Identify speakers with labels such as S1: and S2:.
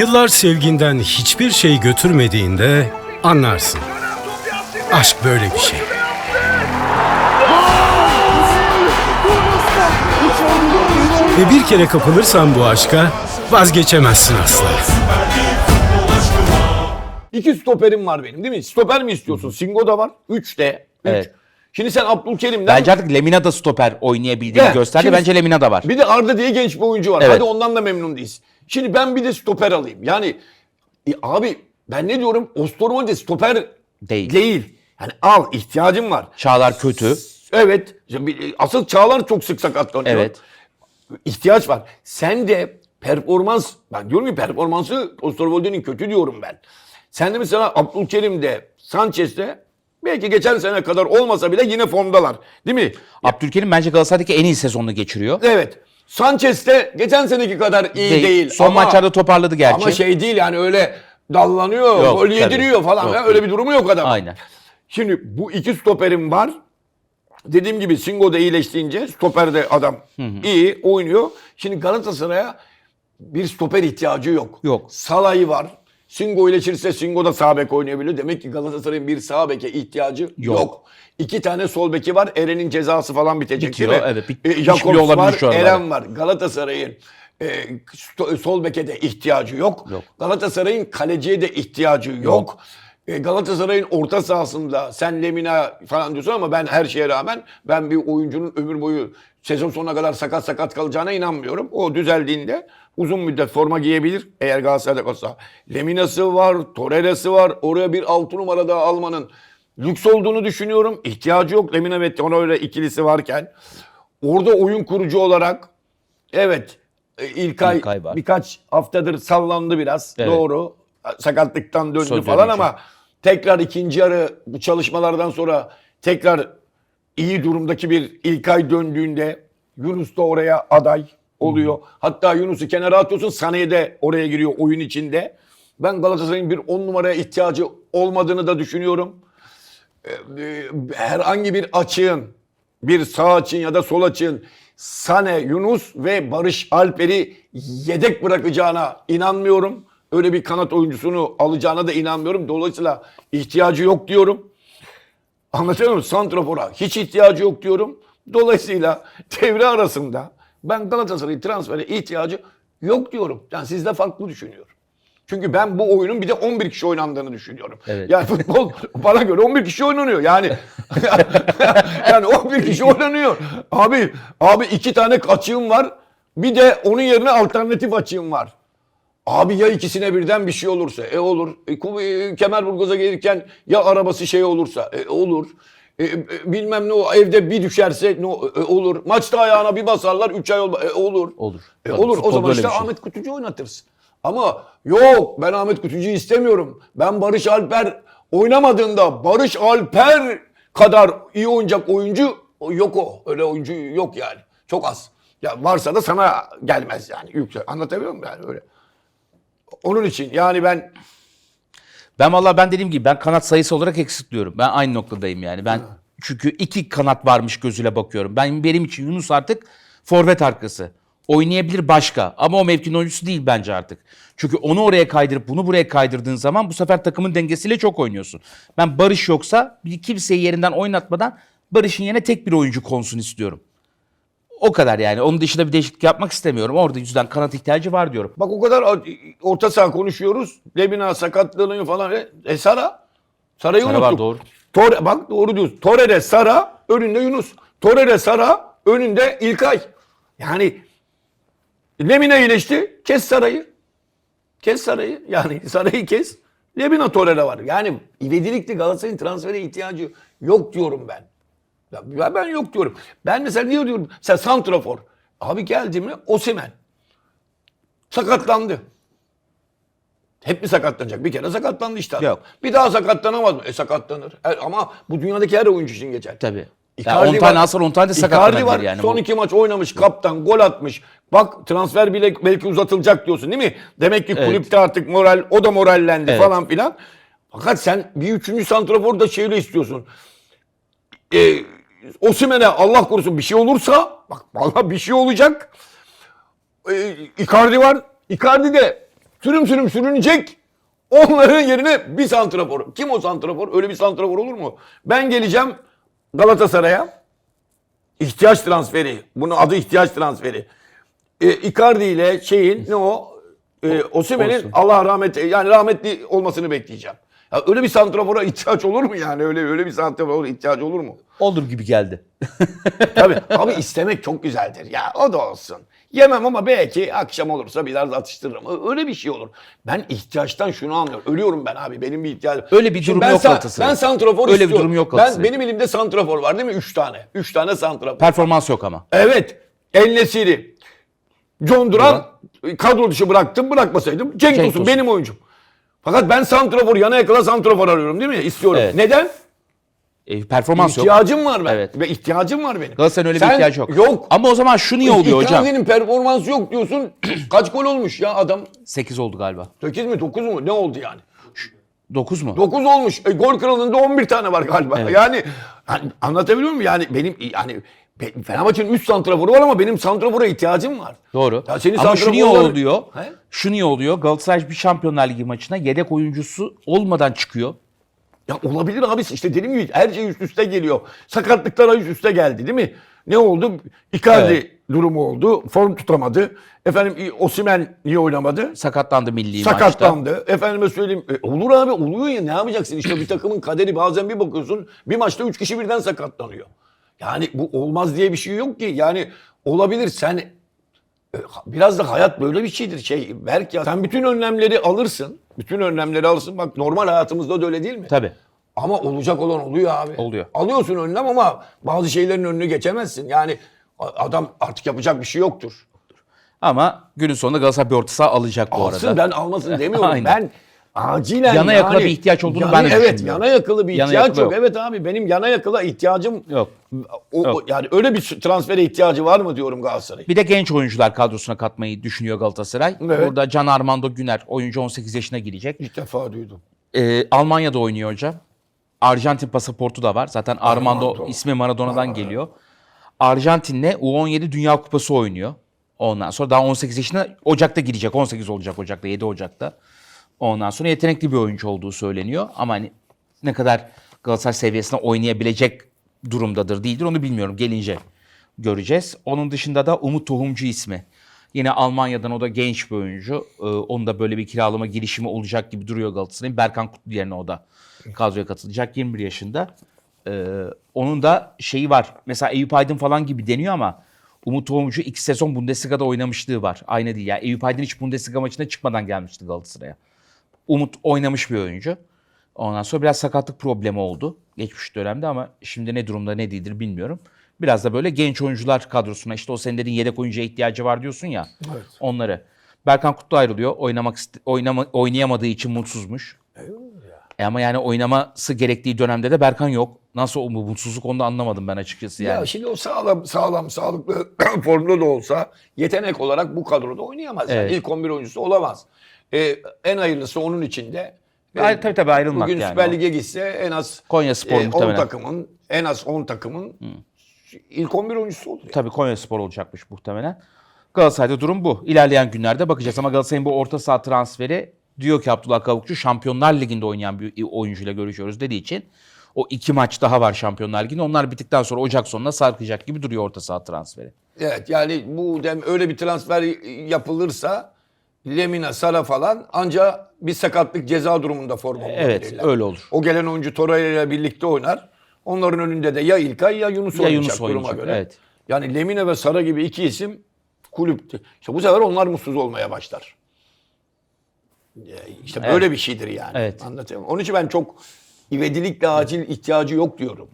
S1: Yıllar sevginden hiçbir şey götürmediğinde anlarsın. Aşk böyle bir şey. Ve bir kere kapılırsan bu aşka vazgeçemezsin asla.
S2: İki stoperim var benim değil mi? Stoper mi istiyorsun? Singo da var. Üç de. Üç.
S3: Evet.
S2: Şimdi sen Abdülkerim'den...
S3: Bence artık Lemina da stoper oynayabildiğini gösterdi.
S2: şimdi-
S3: Bence Lemina da var.
S2: Bir de Arda diye genç bir oyuncu var.
S3: Evet.
S2: Hadi ondan da memnun değiliz. Şimdi ben bir de stoper alayım. Yani e, abi ben ne diyorum? Osterwolde stoper
S3: Değil.
S2: değil. Yani al ihtiyacım var.
S3: Çağlar kötü.
S2: Evet. Şimdi Asıl Çağlar çok sık sakatlanıyor.
S3: Evet.
S2: ihtiyaç var. Sen de performans, ben diyorum ki performansı Osterwolde'nin kötü diyorum ben. Sen de mesela Abdülkerim'de, Sanchez'de belki geçen sene kadar olmasa bile yine formdalar. Değil mi?
S3: Abdülkerim bence Galatasaray'daki en iyi sezonunu geçiriyor.
S2: Evet. Sanchez de geçen seneki kadar iyi değil.
S3: Son
S2: ama,
S3: maçlarda toparladı gerçi.
S2: Ama şey değil yani öyle dallanıyor,
S3: Yok,
S2: gol
S3: tabii.
S2: yediriyor falan.
S3: Yok,
S2: Ya öyle
S3: yok.
S2: bir durumu yok adam.
S3: Aynen.
S2: Şimdi bu iki stoperim var. Dediğim gibi Singo da iyileştiğince stoperde adam iyi oynuyor. Şimdi Galatasaray'a bir stoper ihtiyacı yok.
S3: Yok.
S2: Salah'ı var. Singo iyileşirse Singo da sağ bek oynayabiliyor. Demek ki Galatasaray'ın bir sağ beke ihtiyacı yok.
S3: Yok.
S2: İki tane sol beki var. Eren'in cezası falan bitecek
S3: Bitiyor,
S2: değil mi?
S3: evet. Bit-
S2: E, Jakobs var,
S3: şu.
S2: Eren var. Galatasaray'ın e, sol beke de ihtiyacı yok.
S3: Yok.
S2: Galatasaray'ın kaleciye de ihtiyacı yok. E, Galatasaray'ın orta sahasında sen Lemina falan diyorsun ama ben her şeye rağmen ben bir oyuncunun ömür boyu sezon sonuna kadar sakat sakat kalacağına inanmıyorum. O düzeldiğinde uzun müddet forma giyebilir eğer Galatasaray'da kalsa. Lemina'sı var, Torreira'sı var. Oraya bir 6 numara daha almanın lüks olduğunu düşünüyorum. İhtiyacı yok Lemina ve Torreira ikilisi varken. Orada oyun kurucu olarak evet e, İlkay,
S3: İlkay var.
S2: birkaç haftadır sallandı biraz.
S3: Evet.
S2: Doğru. Sakatlıktan döndü
S3: Son
S2: falan ama tekrar ikinci yarı bu çalışmalardan sonra tekrar iyi durumdaki bir İlkay döndüğünde Yunus da oraya aday oluyor. Hatta Yunus'u kenara atıyorsun Sané'ye de oraya giriyor oyun içinde. Ben Galatasaray'ın bir on numaraya ihtiyacı olmadığını da düşünüyorum. Ee, e, herhangi bir açığın, bir sağ açığın ya da sol açığın Sane, Yunus ve Barış Alper'i yedek bırakacağına inanmıyorum. Öyle bir kanat oyuncusunu alacağına da inanmıyorum. Dolayısıyla ihtiyacı yok diyorum. Anlatıyor muyum? Santrafor'a hiç ihtiyacı yok diyorum. Dolayısıyla devre arasında ben Galatasaray'ın transfere ihtiyacı yok diyorum. Yani sizde farklı düşünüyorum. Çünkü ben bu oyunun bir de 11 kişi oynandığını düşünüyorum.
S3: Evet.
S2: Yani futbol bana göre 11 kişi oynanıyor. Yani yani 11 kişi oynanıyor. Abi abi iki tane açığım var. Bir de onun yerine alternatif açığım var. Abi ya ikisine birden bir şey olursa e olur. E, e, Kemerburgaz'a gelirken ya arabası şey olursa e, olur. E, e, bilmem ne o evde bir düşerse ne e, olur. Maçta ayağına bir basarlar 3 ay olma e, olur.
S3: Olur.
S2: E,
S3: Tabii,
S2: olur o zaman işte
S3: şey.
S2: Ahmet Kutucu oynatırsın. Ama yok ben Ahmet Kutucu'yu istemiyorum. Ben Barış Alper oynamadığında Barış Alper kadar iyi oynayacak oyuncu yok o. Öyle oyuncu yok yani. Çok az. Ya varsa da sana gelmez yani. Anlatabiliyor muyum yani öyle. Onun için yani ben
S3: Ben valla ben dediğim gibi ben kanat sayısı olarak eksiltiyorum. Ben aynı noktadayım yani. Ben çünkü iki kanat varmış gözüyle bakıyorum. Ben benim için Yunus artık forvet arkası. Oynayabilir başka ama o mevkinin oyuncusu değil bence artık. Çünkü onu oraya kaydırıp bunu buraya kaydırdığın zaman bu sefer takımın dengesiyle çok oynuyorsun. Ben Barış yoksa bir kimseyi yerinden oynatmadan Barış'ın yerine tek bir oyuncu konsun istiyorum. O kadar yani. Onun dışında bir değişiklik yapmak istemiyorum. Orada yüzden kanat ihtiyacı var diyorum.
S2: bak o kadar orta saha konuşuyoruz. Lemina sakatlanıyor falan. E, E Sara. Sara'yı
S3: Sara
S2: unuttuk.
S3: var, doğru.
S2: Torre, bak doğru diyorsun. Torreira Sara önünde Yunus. Torreira Sara önünde İlkay. Yani Lemina iyileşti. Kes Sara'yı. Kes Sara'yı. Yani Sara'yı kes. Lemina Torreira var. Yani ivedilikli Galatasaray'ın transfere ihtiyacı yok diyorum ben. Ya ben- yok diyorum. Ben mesela niye diyorum? Mesela Santrafor. Abi geldi mi Osimhen. Sakatlandı. Hep mi sakatlanacak? Bir kere sakatlandı işte. adam.
S3: Yok.
S2: Bir daha sakatlanamaz mı? E sakatlanır. E, ama bu dünyadaki her oyuncu için geçer.
S3: Tabii.
S2: Icardi
S3: Yani 10 tane alsan 10 tane de sakatlanabilir
S2: var.
S3: yani.
S2: Son
S3: Bu-
S2: iki maç oynamış. Kaptan gol atmış. Bak transfer bile belki uzatılacak diyorsun değil mi? Demek ki
S3: Evet.
S2: kulüpte artık moral o da morallendi
S3: Evet.
S2: falan filan. Fakat sen bir üçüncü santrafor da şeyle istiyorsun. Ee, Osimhen'e Allah korusun bir şey olursa bak vallahi bir şey olacak. Ee, Icardi var. Icardi de sürüm sürüm sürünecek. Onların yerine bir santrafor. Kim o santrafor? Öyle bir santrafor olur mu? Ben geleceğim Galatasaray'a. İhtiyaç transferi. Bunun adı ihtiyaç transferi. E, Icardi ile şeyin ne o? E, Osimhen'in
S3: Olsun.
S2: Allah rahmet yani rahmetli olmasını bekleyeceğim. Ya öyle bir santrafora ihtiyaç olur mu yani? Öyle öyle bir santrafora ihtiyaç olur mu?
S3: Olur gibi geldi.
S2: Tabii. Abi istemek çok güzeldir. Ya o da olsun. Yemem ama belki akşam olursa biraz atıştırırım. Öyle bir şey olur. Ben ihtiyaçtan şunu anlıyorum. Ölüyorum ben abi. Benim bir ihtiyacım.
S3: Öyle bir durum
S2: ben
S3: yok
S2: sa-
S3: Galatasaray.
S2: Ben santrafor
S3: Öyle bir
S2: istiyorum.
S3: durum yok
S2: Ben, benim elimde santrafor var değil mi? Üç tane. Üç tane santrafor.
S3: Performans yok ama.
S2: Evet. El Nesiri. John Duran kadro dışı bıraktım. Bırakmasaydım. Cenk,
S3: Cenk
S2: Tosun
S3: Tosun.
S2: benim oyuncum. Fakat ben santrafor yana yakala santrafor arıyorum değil mi? İstiyorum.
S3: Evet.
S2: Neden?
S3: E, performans yok.
S2: İhtiyacım var ben.
S3: Evet.
S2: Ve ihtiyacım var benim.
S3: Galatasaray'ın öyle
S2: Sen-
S3: bir ihtiyacı yok.
S2: Yok.
S3: Ama o zaman şu niye oluyor hocam?
S2: Icardi'nin performansı yok diyorsun. Kaç gol olmuş ya adam?
S3: 8 oldu galiba.
S2: 8 mi 9 mu? Ne oldu yani?
S3: 9 mu?
S2: 9 olmuş. E, gol kralında 11 tane var galiba. Yani, hani anlatabiliyor muyum? Yani benim yani Fenerbahçe'nin 3 santraforu var ama benim santrafora ihtiyacım var.
S3: Doğru.
S2: Ya senin
S3: Ama şu niye
S2: santraforlar-
S3: oluyor?
S2: He?
S3: Şu niye oluyor? Galatasaray bir Şampiyonlar Ligi maçına yedek oyuncusu olmadan çıkıyor.
S2: Ya olabilir abi işte dediğim gibi her şey üst üste geliyor. Sakatlıklar üst üste geldi değil mi? Ne oldu? Icardi
S3: Evet.
S2: durumu oldu. Form tutamadı. Efendim Osimen niye oynamadı?
S3: Sakatlandı milli maçta.
S2: Sakatlandı. Efendime söyleyeyim. e, olur abi oluyor ya ne yapacaksın işte bir takımın kaderi bazen bir bakıyorsun bir maçta üç kişi birden sakatlanıyor. Yani bu olmaz diye bir şey yok ki. Yani olabilir sen e, biraz da hayat böyle bir şeydir. Şey Berk ya sen bütün önlemleri alırsın. Bütün önlemleri alırsın. Bak normal hayatımızda da öyle değil mi?
S3: Tabii.
S2: Ama olacak olan oluyor abi.
S3: Oluyor.
S2: Alıyorsun önlem ama bazı şeylerin önünü geçemezsin. Yani adam artık yapacak bir şey yoktur.
S3: Ama günün sonunda Galatasaray bir orta saha alacak bu
S2: Alsın
S3: arada.
S2: ben almasın demiyorum. Ben acilen
S3: Yana
S2: yani,
S3: yakıla bir ihtiyaç olduğunu
S2: yana-
S3: ben de
S2: Evet yana yakılı bir
S3: Yana
S2: ihtiyaç
S3: yakıla
S2: yok.
S3: yok.
S2: Evet abi benim yana yakıla ihtiyacım
S3: Yok.
S2: O,
S3: Yok.
S2: yani öyle bir transfere ihtiyacı var mı diyorum Galatasaray.
S3: Bir de genç oyuncular kadrosuna katmayı düşünüyor Galatasaray.
S2: Evet.
S3: Burada Can Armando Güner oyuncu 18 yaşına girecek.
S2: İlk defa duydum.
S3: Ee, Almanya'da oynuyor hocam. Arjantin pasaportu da var. Zaten Armando,
S2: Armando.
S3: ismi Maradona'dan geliyor. Arjantin'le U17 Dünya Kupası oynuyor. Ondan sonra daha 18 yaşına Ocak'ta girecek. 18 olacak Ocak'ta, 7 Ocak'ta. Ondan sonra yetenekli bir oyuncu olduğu söyleniyor. Ama hani ne kadar Galatasaray seviyesinde oynayabilecek durumdadır değildir onu bilmiyorum. Gelince göreceğiz. Onun dışında da Umut Tohumcu ismi. Yine Almanya'dan o da genç bir oyuncu. Ee, onun da böyle bir kiralama girişimi olacak gibi duruyor Galatasaray'ın. Berkan Kutlu yerine o da kadroya katılacak 21 yaşında. Ee, onun da şeyi var. Mesela Eyüp Aydın falan gibi deniyor ama Umut Tohumcu iki sezon Bundesliga'da oynamışlığı var. Aynı değil. Yani Eyüp Aydın hiç Bundesliga maçına çıkmadan gelmişti Galatasaray'a. Umut oynamış bir oyuncu. Ondan sonra biraz sakatlık problemi oldu geçmiş dönemde ama şimdi ne durumda ne değildir bilmiyorum. Biraz da böyle genç oyuncular kadrosuna işte o senin dediğin yedek oyuncuya ihtiyacı var diyorsun ya. Onları. Berkan Kutlu ayrılıyor. Oynamak oynama, oynayamadığı için mutsuzmuş. E ama yani oynaması gerektiği dönemde de Berkan yok. Nasıl o mutsuzluk onu da anlamadım ben açıkçası yani.
S2: Ya şimdi o sağlam sağlam sağlıklı formda da olsa yetenek olarak bu kadroda oynayamaz. Yani.
S3: Evet.
S2: İlk 11 oyuncusu olamaz. Ee, en hayırlısı onun içinde.
S3: Ay, tabii tabii ayrılmak
S2: Bugün
S3: yani
S2: Süper. Lig'e gitse en az
S3: Konya Spor
S2: 10
S3: muhtemelen.
S2: takımın en az 10 takımın ilk 11 oyuncusu olur. yani.
S3: Tabii Konya Spor olacakmış muhtemelen. Galatasaray'da durum bu. İlerleyen günlerde bakacağız ama Galatasaray'ın bu orta saha transferi diyor ki Abdullah Kavukçu Şampiyonlar Ligi'nde oynayan bir oyuncuyla görüşüyoruz dediği için o iki maç daha var Şampiyonlar Ligi'nde. Onlar bittikten sonra Ocak sonuna sarkacak gibi duruyor orta saha transferi.
S2: Evet yani bu dem öyle bir transfer yapılırsa Lemina, Sara falan ancak bir sakatlık ceza durumunda forma
S3: Evet
S2: bulabilirler.
S3: öyle olur.
S2: O gelen oyuncu Torreira ile birlikte oynar. Onların önünde de ya İlkay ya Yunus
S3: Ya
S2: oynayacak
S3: Yunus
S2: duruma
S3: oynayacak,
S2: göre.
S3: evet.
S2: Yani Lemina ve Sara gibi iki isim kulüpte. İşte bu sefer onlar mutsuz olmaya başlar. Ya İşte böyle bir şeydir yani.
S3: Evet.
S2: Anlatayım. Onun için ben çok ivedilikle acil ihtiyacı yok diyorum.